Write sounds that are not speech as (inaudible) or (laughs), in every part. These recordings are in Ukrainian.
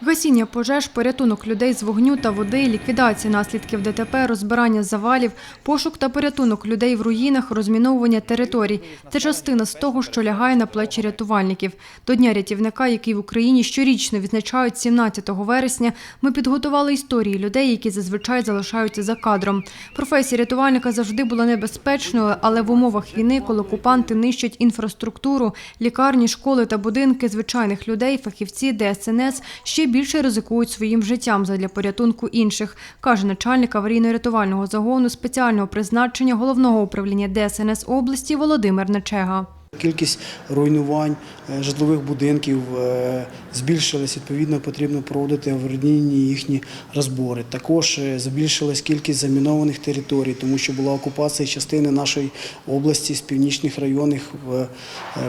Гасіння пожеж, порятунок людей з вогню та води, ліквідація наслідків ДТП, розбирання завалів, пошук та порятунок людей в руїнах, розміновування територій – це частина з того, що лягає на плечі рятувальників. До Дня рятівника, який в Україні щорічно відзначають 17 вересня, ми підготували історії людей, які зазвичай залишаються за кадром. Професія рятувальника завжди була небезпечною, але в умовах війни, коли окупанти нищать інфраструктуру, лікарні, школи та будинки звичайних людей, фахівці ДСНС ще більше ризикують своїм життям задля порятунку інших, каже начальник аварійно-рятувального загону спеціального призначення головного управління ДСНС області Володимир Нечега. Кількість руйнувань е, житлових будинків е, збільшилась, відповідно, потрібно проводити аварійні їхні розбори. Також е, збільшилась кількість замінованих територій, тому що була окупація частини нашої області з північних районів,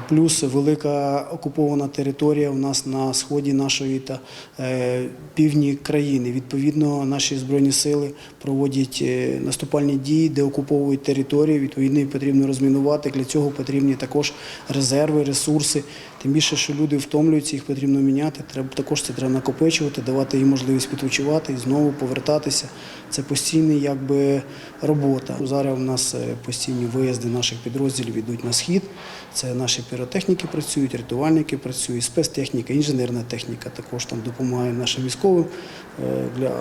плюс велика окупована територія у нас на сході нашої та півдні країни. Відповідно, наші збройні сили проводять наступальні дії, де окуповують території. Відповідно, потрібно розмінувати. Для цього потрібні також резерви, ресурси. Тим більше, що люди втомлюються, їх потрібно міняти. Треба також це треба накопичувати, давати їм можливість відпочивати і знову повертатися. Це постійна якби робота. Зараз у нас е, постійні виїзди наших підрозділів йдуть на схід. Це наші піротехніки працюють, рятувальники працюють, спецтехніка, інженерна техніка також там допомагає нашим військовим е, для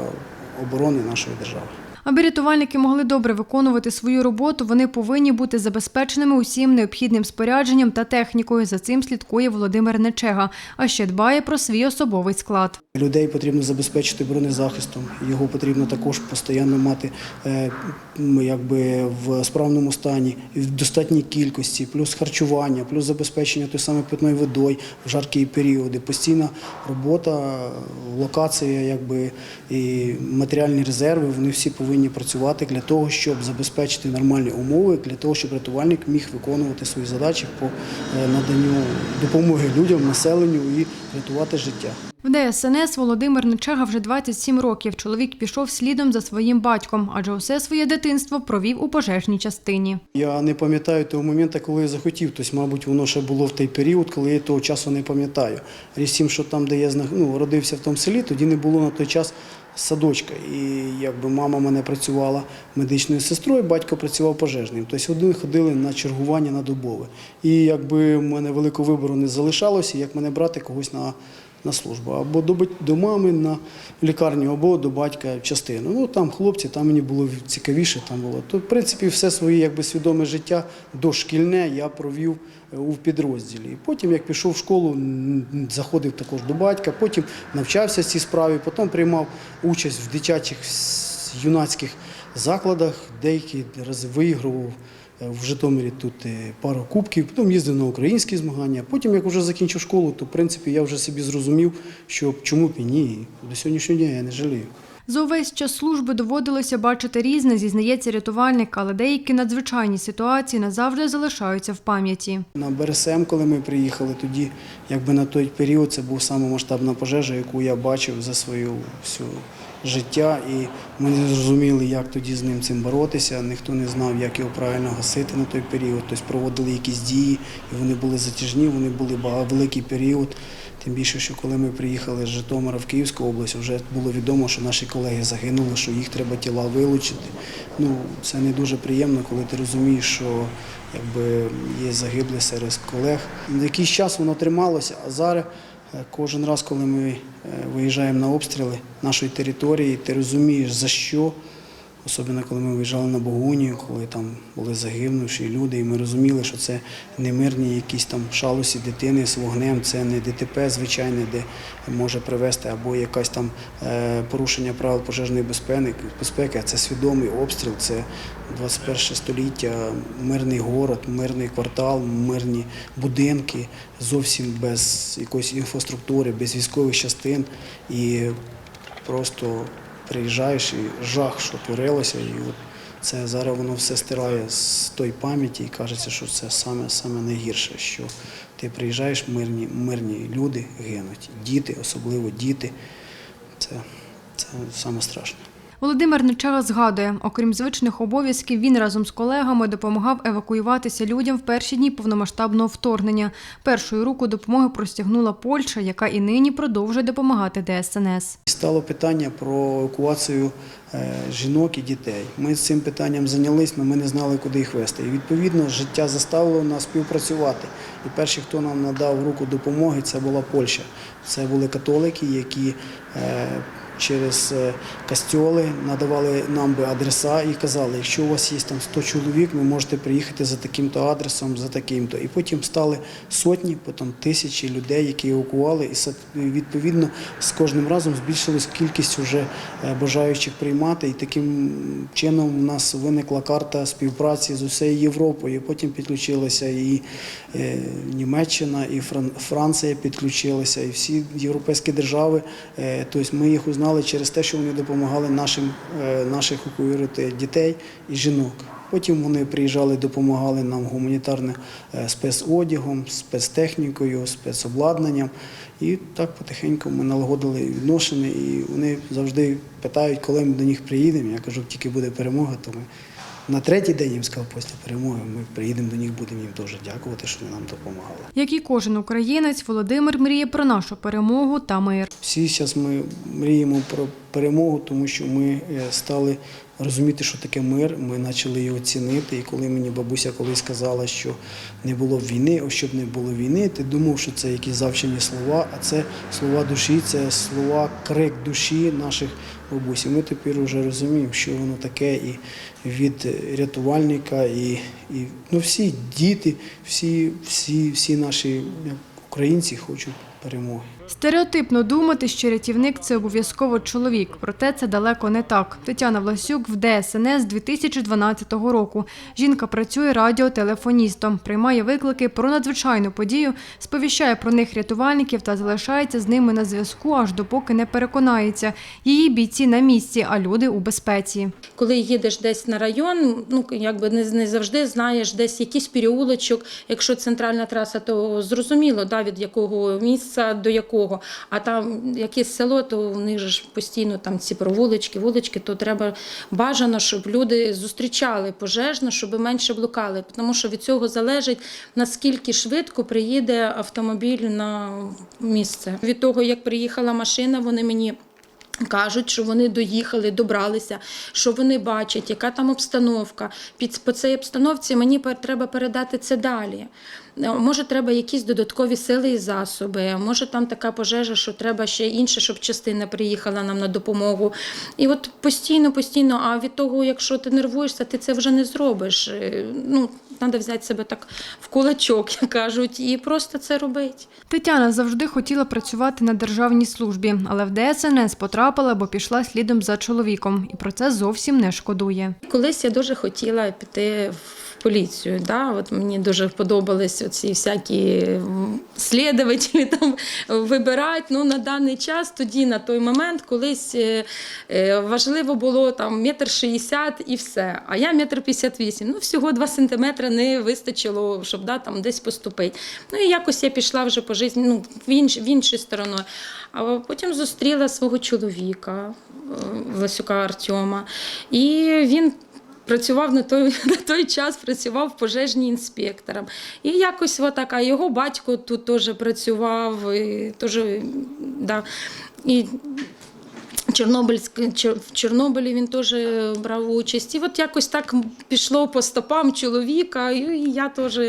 оборони нашої держави. Аби рятувальники могли добре виконувати свою роботу, вони повинні бути забезпеченими усім необхідним спорядженням та технікою. За цим слідкує Володимир Нечега, а ще дбає про свій особовий склад. Людей потрібно забезпечити бронезахистом. Його потрібно також постійно мати е, якби в справному стані, в достатній кількості, плюс харчування, плюс забезпечення той самої питної водою в жаркі періоди. Постійна робота, локація, якби і матеріальні резерви. Вони всі повинні працювати для того, щоб забезпечити нормальні умови, для того, щоб рятувальник міг виконувати свої задачі по е, наданню допомоги людям, населенню і рятувати життя. В ДСНС Володимир Нечега вже 27 років. Чоловік пішов слідом за своїм батьком, адже усе своє дитинство провів у пожежній частині. Я не пам'ятаю того моменту, коли я захотів. Тобто, мабуть, воно ще було в той період, коли я того часу не пам'ятаю. Річ в тім, що там, де я ну, родився в тому селі, тоді не було на той час садочка. І якби мама мене працювала медичною сестрою, батько працював пожежним. Тобто вони ходили на чергування на добове. І якби в мене великого вибору не залишалося, як мене брати когось на. На службу або до, до мами на лікарню, або до батька в частину. Ну там хлопці, там мені було цікавіше. Там було. То, в принципі, все своє якби свідоме життя дошкільне я провів е, у підрозділі. Потім, як пішов в школу, заходив також до батька, потім навчався цій справі, потім приймав участь в дитячих юнацьких закладах, деякі рази виігрував. Е, В Житомирі тут е, пару кубків, потім їздив на українські змагання. Потім, як вже закінчив школу, то в принципі я вже собі зрозумів, що чому б і ні. До сьогоднішнього дня я не жалію. За увесь час служби доводилося бачити різне, зізнається рятувальник, але деякі надзвичайні ситуації назавжди залишаються в пам'яті. На БРСМ, коли ми приїхали, тоді якби на той період це була сама масштабна пожежа, яку я бачив за своє всю життя. І ми не зрозуміли, як тоді з ним цим боротися. Ніхто не знав, як його правильно гасити на той період. Тобто проводили якісь дії, і вони були затяжні, вони були великий період. Тим більше, що коли ми приїхали з Житомира в Київську область, вже було відомо, що наші колеги загинули, що їх треба тіла вилучити. Ну, це не дуже приємно, коли ти розумієш, що якби є загиблі серед колег. На якийсь час воно трималося, а зараз кожен раз, коли ми е, виїжджаємо на обстріли нашої території, ти розумієш за що. Особливо коли ми виїжджали на Богунію, коли там були загинувші люди, і ми розуміли, що це не мирні якісь там шалості дитини з вогнем, це не ДТП звичайне, де може привести або якась там е, порушення правил пожежної безпеки, а це свідомий обстріл, це 21 століття, мирний город, мирний квартал, мирні будинки, зовсім без якоїсь інфраструктури, без військових частин. І просто приїжджаєш і жах, що творилося, і от це зараз воно все стирає з тої пам'яті і кажеться, що це саме, саме найгірше, що ти приїжджаєш, мирні, мирні люди гинуть. Діти, особливо діти. Це, це саме страшне. Володимир Нечега згадує, окрім звичних обов'язків, він разом з колегами допомагав евакуюватися людям в перші дні повномасштабного вторгнення. Першою руку допомоги простягнула Польща, яка і нині продовжує допомагати ДСНС. Стало питання про евакуацію е, жінок і дітей. Ми з цим питанням зайнялись, але ми не знали, куди їх вести. І відповідно життя заставило нас співпрацювати. І перші, хто нам надав руку допомоги, це була Польща. Це були католики, які е, через е, костьоли надавали нам би адреса і казали, якщо у вас є там 100 чоловік, ви можете приїхати за таким-то адресом, за таким-то. І потім стали сотні, потім тисячі людей, які евакували, і відповідно з кожним разом збільшилась кількість вже е, бажаючих приймати. І таким чином у нас виникла карта співпраці з усією Європою. Потім підключилася і е, Німеччина, і Франція підключилася, і всі європейські держави. Тобто ми їх узнали через те, що вони допомагали нашим е, наших евакуювати дітей і жінок. Потім вони приїжджали, допомагали нам гуманітарним е, спецодягом, спецтехнікою, спецобладнанням. І так потихеньку ми налагодили відношення, і вони завжди питають, коли ми до них приїдемо. Я кажу, тільки буде перемога, то ми на третій день їм сказав, після перемоги ми приїдемо до них, будемо їм дуже дякувати, що вони нам допомагали. Як і кожен українець, Володимир мріє про нашу перемогу та мир. Всі зараз ми мріємо про перемогу, тому що ми е, стали розуміти, що таке мир. Ми почали його цінити. І коли мені бабуся колись сказала, що не було війни, ось щоб не було війни, ти думав, що це якісь завчені слова, а це слова душі, це слова, крик душі наших бабусі. Ми тепер вже розуміємо, що воно таке, і від рятувальника, і, і ну, всі діти, всі, всі, всі наші українці хочуть перемоги. Стереотипно думати, що рятівник це обов'язково чоловік, проте це далеко не так. Тетяна Власюк в ДСНС 2012 року. Жінка працює радіотелефоністом, приймає виклики про надзвичайну подію, сповіщає про них рятувальників та залишається з ними на зв'язку, аж допоки не переконається. Її бійці на місці, а люди у безпеці. Коли їдеш десь на район, ну якби не, завжди знаєш десь якийсь переулочок. Якщо центральна траса, то зрозуміло, да, від якого місця до якого. А там якесь село, то у них ж постійно там ці провулички, вулички, то треба бажано, щоб люди зустрічали пожежно, щоб менше блукали. Тому що від цього залежить наскільки швидко приїде автомобіль на місце. Від того, як приїхала машина, вони мені. Кажуть, що вони доїхали, добралися, що вони бачать, яка там обстановка. Під по цій обстановці мені треба передати це далі. Е, Може, треба якісь додаткові сили і засоби. Може, там така пожежа, що треба ще інше, щоб частина приїхала нам на допомогу. І от постійно, постійно. А від того, якщо ти нервуєшся, ти це вже не зробиш. Е, Ну, треба взяти себе так в кулачок, (laughs) як кажуть, і просто це робити. Тетяна завжди хотіла працювати на державній службі, але в ДСНС потрапила, бо пішла слідом за чоловіком, і про це зовсім не шкодує. Колись я дуже хотіла піти в поліцію. Да? От мені дуже подобались оці всякі м, слідователі (laughs) там вибирати. Ну, на даний час, тоді, на той момент, колись е, е, важливо було там метр шістдесят і все. А я метр п'ятдесят вісім. Ну, всього два сантиметри не вистачило, щоб да, там десь поступити. Ну і якось я пішла вже по житті, ну, в, інш, в іншу сторону. А потім зустріла свого чоловіка, е, Власюка Артема. І він працював на той, (laughs) на той час, працював пожежним інспектором. І якось отак, а його батько тут теж працював, і, теж, да, і в Чорнобилі він теж брав участь. І от якось так пішло по стопам чоловіка, і я теж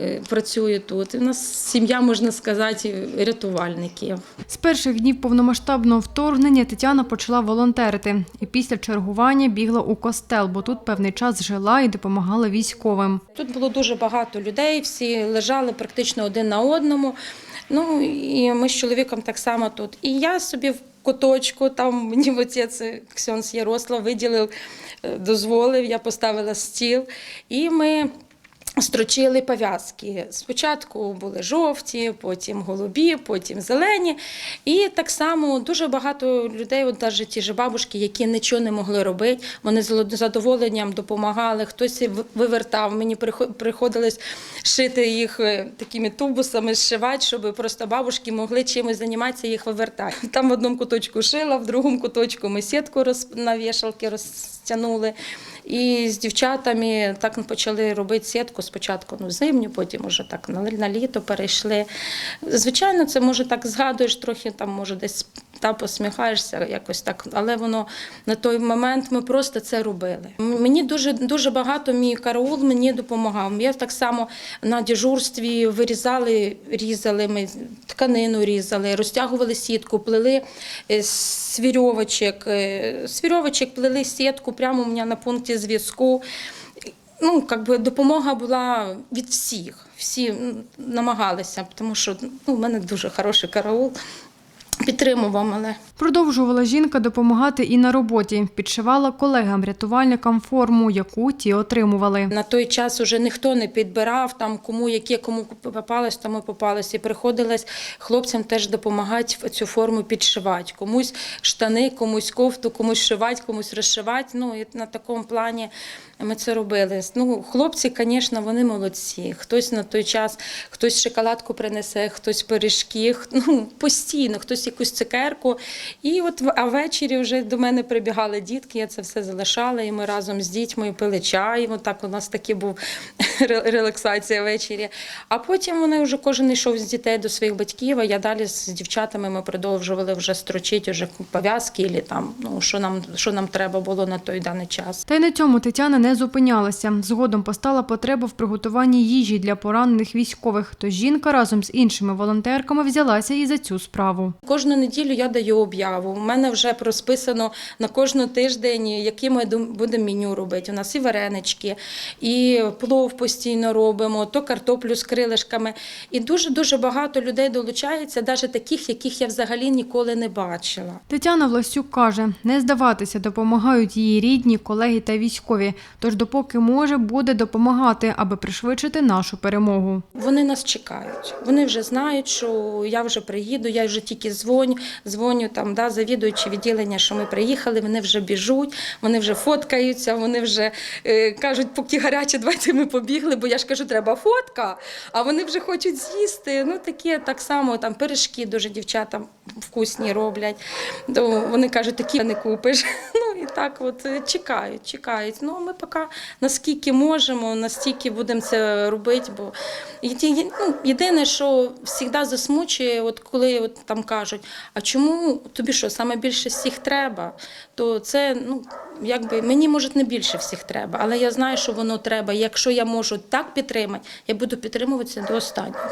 е, працюю тут. І у нас сім'я, можна сказати, рятувальників. З перших днів повномасштабного вторгнення Тетяна почала волонтерити і після чергування бігла у костел, бо тут певний час жила і допомагала військовим. Тут було дуже багато людей, всі лежали практично один на одному. Ну і ми з чоловіком так само тут. І я собі в куточку, там (laughs) мені отець Ксьонс Ярослав виділив, е, дозволив, я поставила стіл. І ми Строчили пов'язки. Спочатку були жовті, потім голубі, потім зелені. І так само дуже багато людей, от навіть ті ж бабушки, які нічого не могли робити, вони з задоволенням допомагали, хтось вивертав. Мені приходилось шити їх е, такими тубусами, зшивати, щоб просто бабушки могли чимось займатися, їх вивертати. Там в одному куточку шила, в другому куточку ми сітку роз, на вішалки розтягнули. І з дівчатами так почали робити сітку спочатку ну, зимню, потім уже так на, літо перейшли. Звичайно, це може так згадуєш трохи, там може десь та посміхаєшся якось так, але воно на той момент ми просто це робили. Мені дуже дуже багато мій караул мені допомагав. Я так само на дежурстві вирізали, різали ми тканину різали, розтягували сітку, плели е, з вірьовочок. е, плели сітку прямо у мене на пункті зв'язку. Ну, как би допомога була від всіх. Всі намагалися, тому що ну, в мене дуже хороший караул. Підтримував мене. Продовжувала жінка допомагати і на роботі. Підшивала колегам-рятувальникам форму, яку ті отримували. На той час вже ніхто не підбирав, там кому яке, кому попалось, тому попалось. І приходилось хлопцям теж допомагати цю форму підшивати. Комусь штани, комусь кофту, комусь шивати, комусь розшивати. Ну і на такому плані ми це робили. Ну, хлопці, звісно, вони молодці. Хтось на той час, хтось шоколадку принесе, хтось пиріжки, ну постійно, хтось якусь цукерку. І от а ввечері вже до мене прибігали дітки, я це все залишала, і ми разом з дітьми пили чай. От так у нас такий був релаксація ввечері. А потім вони вже кожен йшов з дітей до своїх батьків, а я далі з дівчатами ми продовжували вже строчити вже пов'язки, і там, ну, що нам, що нам треба було на той даний час. Та й на цьому Тетяна не зупинялася. Згодом постала потреба в приготуванні їжі для поранених військових. Тож жінка разом з іншими волонтерками взялася і за цю справу. Кожну неділю я даю об'яву. У мене вже розписано на кожну тиждень, які ми будемо меню робити. У нас і варенички, і плов постійно робимо, то картоплю з крилишками. І дуже-дуже багато людей долучається, навіть таких, яких я взагалі ніколи не бачила. Тетяна Власюк каже, не здаватися допомагають її рідні, колеги та військові. Тож допоки може, буде допомагати, аби пришвидшити нашу перемогу. Вони нас чекають. Вони вже знають, що я вже приїду, я вже тільки дзвоню, дзвоню там, да, завідуючи відділення, що ми приїхали, вони вже біжуть, вони вже фоткаються, вони вже е, кажуть, поки гаряче, давайте ми побігли, бо я ж кажу, треба фотка, а вони вже хочуть з'їсти. Ну таке так само, там пиріжки дуже дівчата вкусні роблять. То вони кажуть, такі не купиш. І так от е, чекають, чекають. Ну ми поки наскільки можемо, настільки будемо це робити. Бо ну, єдине, що завжди засмучує, от коли от там кажуть, а чому тобі що, саме більше всіх треба, то це ну. Якби мені може не більше всіх треба, але я знаю, що воно треба. Якщо я можу так підтримати, я буду підтримуватися до останнього.